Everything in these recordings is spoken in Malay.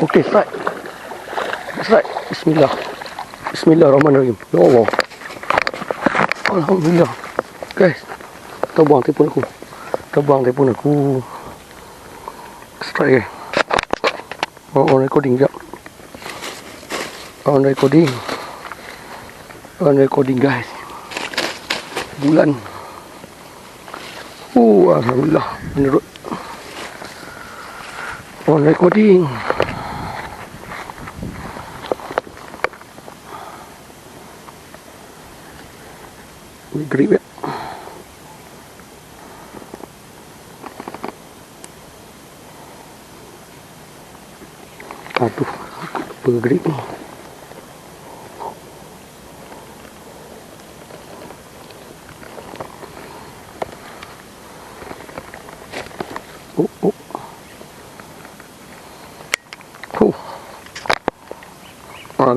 Okey, strike. Strike. Bismillah. Bismillahirrahmanirrahim. Ya Allah. Alhamdulillah. Guys, terbang telefon aku. Terbang telefon aku. Strike eh. Oh, on recording jap. On recording. On recording guys. Bulan. Oh, Alhamdulillah. Menurut. On recording. Ini grip ya. Aduh, apa grip ni? Oh, oh.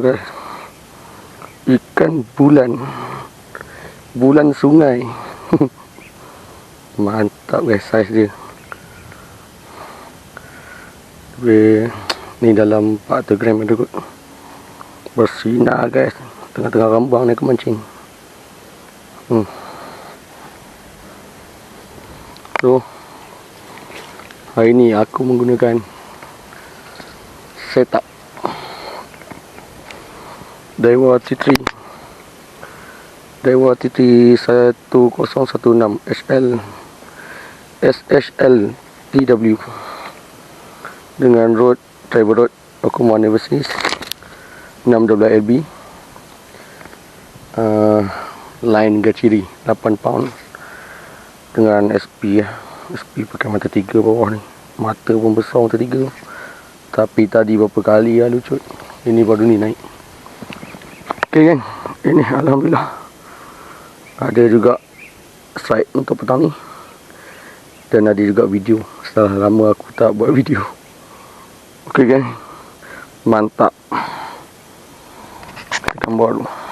Guys. Ikan bulan. Bulan sungai. Mantap guys saiz dia. Ni dalam 400 gram ada kot. Bersinar guys. Tengah-tengah rambang ni aku mancing. Hmm. So, hari ni aku menggunakan setup Daiwa T3 Daiwa T3 1016 SL SHL TW dengan road driver road Okuma Neverseas 6WLB uh, line gaciri 8 pound. Dengan SP ya. SP pakai mata tiga bawah ni. Mata pun besar mata tiga. Tapi tadi berapa kali lah lucut? Ini baru ni naik. Ok kan? Ini Alhamdulillah ada juga strike untuk petang ni. Dan ada juga video. Setelah lama aku tak buat video. Ok kan mantap. Kita gambar dulu